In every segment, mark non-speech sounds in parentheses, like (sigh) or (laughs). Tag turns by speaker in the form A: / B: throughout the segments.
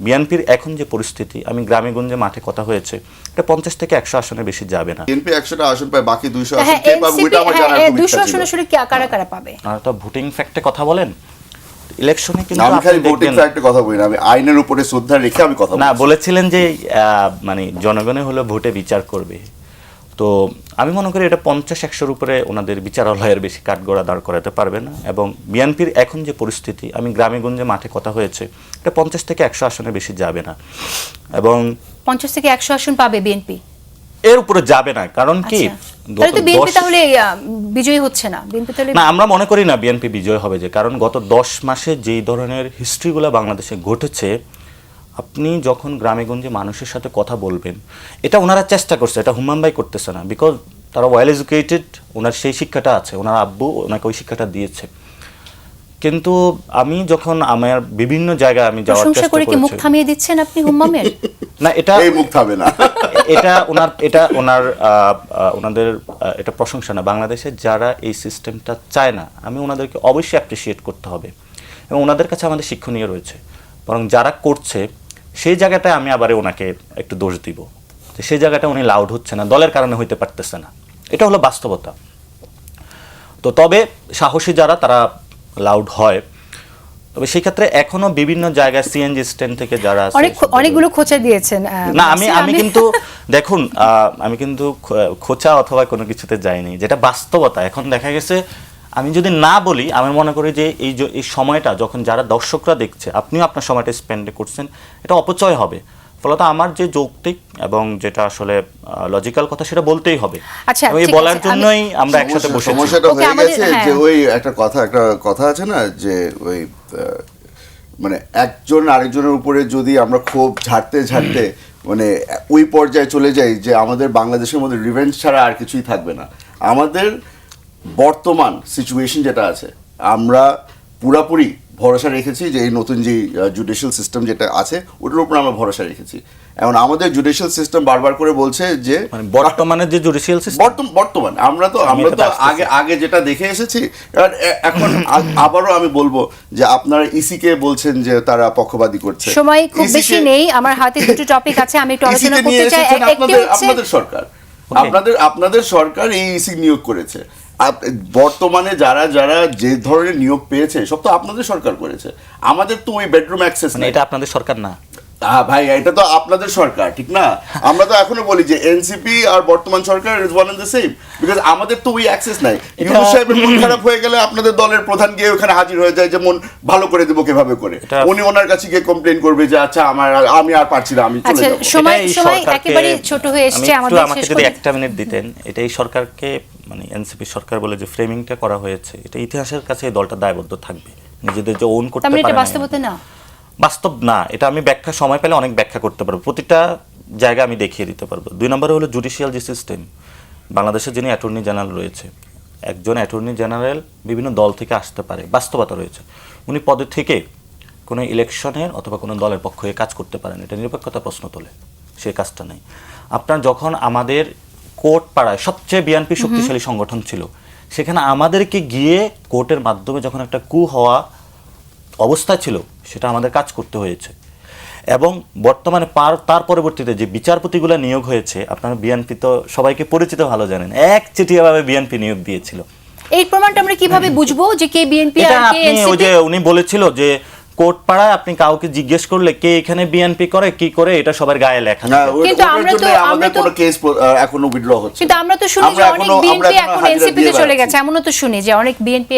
A: বিএনপির এখন যে পরিস্থিতি আমি গ্রামে গঞ্জে মাঠে কথা হয়েছে এটা পঞ্চাশ থেকে একশো আসনে বেশি যাবে না।
B: বিএনপি একশোটা আসন পায় বাকি দুইশো আসন
C: হ্যাঁ আসনে আসলে কারা কারা পাবে?
A: আর তো ভোটিং ফ্যাক্টে কথা বলেন? ইলেকশনে কিন্তু
B: আমি খালি ভোটিং ফ্যাক্টে কথা বলি না আমি আইনের উপরে শ্রদ্ধা রেখে আমি কথা
A: না বলেছিলেন যে আহ, মানে জনগণে হলো ভোটে বিচার করবে। তো আমি মনে করি এটা পঞ্চাশ একশোর উপরে ওনাদের বিচারালয়ের বেশি কাঠগড়া দাঁড় করাতে পারবে না এবং বিএনপির এখন যে পরিস্থিতি আমি গ্রামে গঞ্জে মাঠে কথা হয়েছে এটা পঞ্চাশ থেকে একশো আসনে বেশি যাবে না। এবং
C: পঞ্চাশ থেকে একশো আসন পাবে বিএনপি?
A: এর উপরে যাবে না কারণ কি?
C: তাহলে আহ, বিজয়ী হচ্ছে না।
A: না আমরা মনে করি না বিএনপি বিজয় হবে যে কারণ গত দশ মাসে যেই ধরনের হিস্ট্রিগুলো বাংলাদেশে ঘটেছে আপনি যখন গ্রামে গঞ্জে মানুষের সাথে কথা বলবেন এটা ওনারা চেষ্টা করছে এটা হুমান ভাই করতেছে না বিকজ তারা ওয়েল এডুকেটেড ওনার সেই শিক্ষাটা আছে ওনার আব্বু ওনাকে ওই শিক্ষাটা দিয়েছে। কিন্তু আমি যখন আমার বিভিন্ন জায়গায় আমি যাওয়ার চেষ্টা
C: করে কি মুখ থামিয়ে দিচ্ছেন আপনি হুম্মামের? (laughs)
A: না এটা
B: এই মুখ থামে না। (laughs)
A: এটা ওনার এটা ওনার ওনাদের এটা প্রশংসা না। বাংলাদেশে যারা এই সিস্টেমটা চায় না আমি ওনাদেরকে অবশ্যই অ্যাপ্রিসিয়েট করতে হবে। এবং ওনাদের কাছে আমাদের শিক্ষণীয় রয়েছে। বরং যারা করছে সেই জায়গাটায় আমি আবারে ওনাকে একটু দোষ দিব। যে সেই জায়গাটা উনি লাউড হচ্ছে না দলের কারণে হইতে পারতেছে না। এটা হলো বাস্তবতা। তো তবে সাহসী যারা তারা লাউড হয়। তবে সেই ক্ষেত্রে এখনও বিভিন্ন জায়গায় সিএনজি স্ট্যান্ড থেকে যারা
C: অনেক অনেকগুলো খোঁচা দিয়েছেন
A: না আমি আমি কিন্তু দেখুন আহ, আমি কিন্তু খোঁচা অথবা কোনো কিছুতে যাইনি। যেটা বাস্তবতা এখন দেখা গেছে আমি যদি না বলি আমি মনে করি যে এই যে- এই সময়টা যখন যারা দর্শকরা দেখছে আপনিও আপনার সময়টা স্পেন্ড করছেন এটা অপচয় হবে। ফলত আমার যে যৌক্তিক এবং যেটা আসলে লজিক্যাল কথা সেটা বলতেই হবে।
C: আচ্ছা,
A: এই বলার জন্যই আমরা একসাথে বসেছি।
B: সমস্যাটা হয়ে গেছে
C: হ্যাঁ।
B: যে ওই একটা কথা একটা কথা আছে না যে ওই মানে একজন আরেকজনের উপরে যদি আমরা ক্ষোভ ঝাড়তে ঝাড়তে মানে ওই পর্যায়ে চলে যাই যে আমাদের বাংলাদেশের মধ্যে রিভেঞ্জ ছাড়া আর কিছুই থাকবে না। আমাদের বর্তমান সিচুয়েশন যেটা আছে আমরা পুরাপুরি ভরসা রেখেছি যে এই নতুন যে জুডিশিয়াল সিস্টেম যেটা আছে ওটার উপর আমরা ভরসা রেখেছি। এখন আমাদের জুডিশিয়াল সিস্টেম বারবার করে বলছে যে
A: মানে বর্তমানে যে জুডিশিয়াল সিস্টেম
B: বর্তম- বর্তমান আমরা তো আমরা তো আগে আগে যেটা দেখে এসেছি এখন (coughs) আবারও আমি বলব যে আপনারা ইসি কে বলছেন যে তারা পক্ষপাতী করছে।
C: সময় খুব বেশি নেই আমার হাতে দুটো টপিক আছে আমি একটু আলোচনা করতে চাই। একটি
B: আপনাদের
C: হচ্ছে
B: আপনাদের সরকার। আপনাদের আপনাদের সরকার এই ইসি নিয়োগ করেছে। বর্তমানে যারা যারা যে ধরনের নিয়োগ পেয়েছে সব তো আপনাদের সরকার করেছে। আমাদের তো ওই বেডরুম অ্যাক্সেস
A: মানে
B: নেই।
A: এটা আপনাদের সরকার না।
B: হ্যাঁ ভাই এটা তো আপনাদের সরকার ঠিক না? আমরা তো এখনও বলি যে এনসিপি আর বর্তমান সরকার is one and the same because আমাদের তো ওই অ্যাক্সেস নাই। ইউনুস সাহেবের মন খারাপ হয়ে গেলে আপনাদের দলের প্রধান গিয়ে ওখানে হাজির হয়ে যায় যে মন ভালো করে দেবো কীভাবে করে? উনি ওনার কাছে গিয়ে কমপ্লেন করবে যে আচ্ছা আমার আর- আমি আর পারছি না আমি চলে
C: আচ্ছা
B: যাব।
C: সময় সময় একেবারে ছোট হয়ে এসছে
A: একটু
C: আমাদের
A: আমাকে যদি একটা মিনিট দিতেন এটা এই সরকারকে মানে এনসিপি সরকার বলে যে ফ্রেমিংটা করা হয়েছে এটা ইতিহাসের কাছে এই দলটা দায়বদ্ধ থাকবে। নিজেদের যে ওন করতে পারে
C: বাস্তবতা না?
A: বাস্তব না এটা আমি ব্যাখ্যা সময় পেলে অনেক ব্যাখ্যা করতে পারব। প্রতিটা জায়গা আমি দেখিয়ে দিতে পারব। দুই নম্বরে হলো জুডিশিয়াল যে সিস্টেম বাংলাদেশে যিনি অ্যাটর্নি জেনারেল রয়েছে একজন অ্যাটর্নি জেনারেল বিভিন্ন দল থেকে আসতে পারে বাস্তবতা রয়েছে। উনি পদে থেকে কোনো ইলেকশনের অথবা কোনো দলের পক্ষ হয়ে কাজ করতে পারেন এটা নিরপেক্ষতা প্রশ্ন তোলে সেই কাজটা নেই। আপনার যখন আমাদের কোর্ট পাড়ায় সবচেয়ে বিএনপি শক্তিশালী সংগঠন ছিল সেখানে আমাদেরকে গিয়ে কোর্টের মাধ্যমে যখন একটা কু হওয়া অবস্থা ছিল সেটা আমাদের কাজ করতে হয়েছে। এবং বর্তমানে পার তার পরবর্তীতে যে বিচারপতিগুলো নিয়োগ হয়েছে আপনারা বিএনপি তো সবাইকে পরিচিত ভালো জানেন এক চিঠিয়াভাবে বিএনপি নিয়োগ দিয়েছিল।
C: এই প্রমাণটা আমরা কীভাবে বুঝব যে কে বিএনপি আর কে
A: আপনি ওই
C: এনসিপি
A: যে উনি বলেছিল যে কোর্ট পাড়ায় আপনি কাউকে জিজ্ঞেস করলে কে এখানে বিএনপি করে কি করে এটা সবার গায়ে লেখা।
B: ওই-
C: কিন্তু আমরা তো- আমরা তো-
B: কেস এখনও উইথড্র হচ্ছে।
C: কিন্তু আমরা তো শুনি যে অনেক বিএনপি
B: এখন
C: এনসিপি তে চলে গেছে এমনও তো শুনি যে অনেক বিএনপি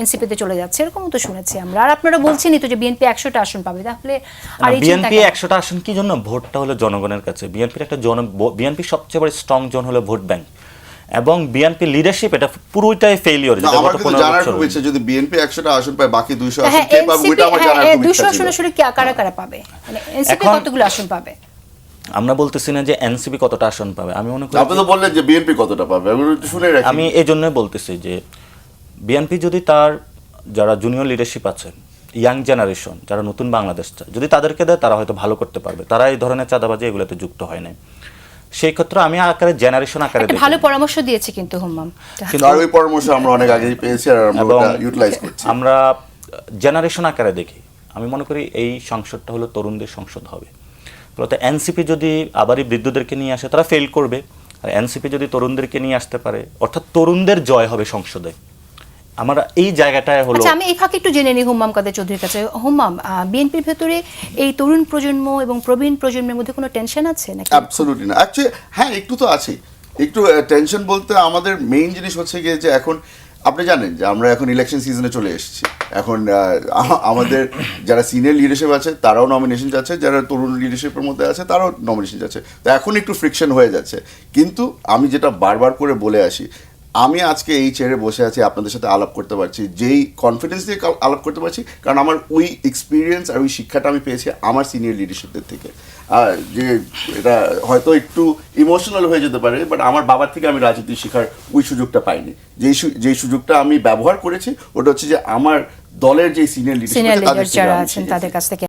C: এনসিপি তে চলে যাচ্ছে এরকমও তো শুনেছি আমরা। আর আপনারা বলছেনই তো যে বিএনপি একশোটা আসন পাবে তাহলে আর
A: বিএনপি
C: কেন?
A: একশোটা আসন কি জন্য? ভোটটা হলো জনগণের কাছে। বিএনপির একটা জন বিএনপি সবচেয়ে বড় স্ট্রং জোন হলো ভোট ব্যাংক এবং বিএনপি লিডারশিপ এটা পুরোটাই ফেলিওর
B: আমার কিন্তু জানার খুব ইচ্ছা যদি বিএনপি একশোটা আসন পায় বাকি দুইশো আসন
C: হ্যাঁ
B: কে পাবে ওইটা আমার জানার খুব
C: দুশো
B: ইচ্ছা
C: আসন
B: ছিল।
C: আসলে কে- কারা কারা পাবে? মানে এনসিপি কতগুলো আসন পাবে?
A: আমরা বলতেছি না যে এনসিপি কতটা আসন পাবে। আমি মনে করি
B: আপনি তো বললেন যে বিএনপি কতটা পাবে আমি একটু শুনে রাখি।
A: আমি এই জন্যই বলতেছি যে বিএনপি যদি তার যারা জুনিয়র লিডারশিপ আছে ইয়াং জেনারেশন যারা নতুন বাংলাদেশ চায় যদি তাদেরকে দেয় তারা হয়তো ভালো করতে পারবে। তারা এই ধরনের চাঁদাবাজি এগুলোতে যুক্ত হয় নাই। সেই ক্ষেত্রে আমি আকারে জেনারেশন আকারে
C: একটা। ভালো পরামর্শ দিয়েছে কিন্তু হুম্মাম।
A: কিন্তু
B: আর ওই পরামর্শ আমরা অনেক আগেই পেয়েছি আর আমরা ওটা ইউটিলাইজ করছি।
A: আমরা জেনারেশন আকারে দেখি। আমি মনে করি এই সংসদটা হলো তরুণদের সংসদ হবে। ফলত এনসিপি যদি আবারই বৃদ্ধদেরকে নিয়ে আসে তারা ফেল করবে। আর এনসিপি যদি তরুণদেরকে নিয়ে আসতে পারে অর্থাৎ তরুণদের জয় হবে সংসদে। আমরা এই জায়গাটায় হলো
C: আচ্ছা আমি এই ফাঁকে একটু জেনে নিই হুম্মাম কাদের চৌধুরীর কাছে। হুম্মাম বিএনপির ভেতরে এই তরুণ প্রজন্ম এবং প্রবীণ প্রজন্মের মধ্যে কোনো টেনশন আছে নাকি?
B: অ্যাবসলিউটলি না অ্যাকচুয়ালি হ্যাঁ একটু তো আছে একটু টেনশন বলতে আমাদের মেইন জিনিস হচ্ছে গিয়ে যে এখন আপনি জানেন যে আমরা এখন ইলেকশন সিজনে চলে এসেছি। এখন আহ, আমাদের যারা সিনিয়র লিডারশিপ আছে তারাও নমিনেশন যাচ্ছে। যারা তরুণ লিডারশিপের মধ্যে আছে তারাও নমিনেশন যাচ্ছে। তো এখন একটু ফ্রিকশন হয়ে যাচ্ছে। কিন্তু আমি যেটা বারবার করে বলে আসি আমি আজকে এই চেয়ারে বসে আছি আপনাদের সাথে আলাপ করতে পারছি যেই কনফিডেন্স দিয়ে আলাপ করতে পারছি কারণ আমার ওই এক্সপিরিয়েন্স আর ওই শিক্ষাটা আমি পেয়েছি আমার সিনিয়র লিডারশিপদের থেকে। আর যে এটা হয়তো একটু ইমোশনাল হয়ে যেতে পারে বাট আমার বাবার থেকে আমি রাজনীতি শেখার ওই সুযোগটা পাইনি। যেই যেই সুযোগটা আমি ব্যবহার করেছি ওটা হচ্ছে যে আমার দলের যে সিনিয়র
C: লিডার যারা আছেন তাদের কাছ থেকে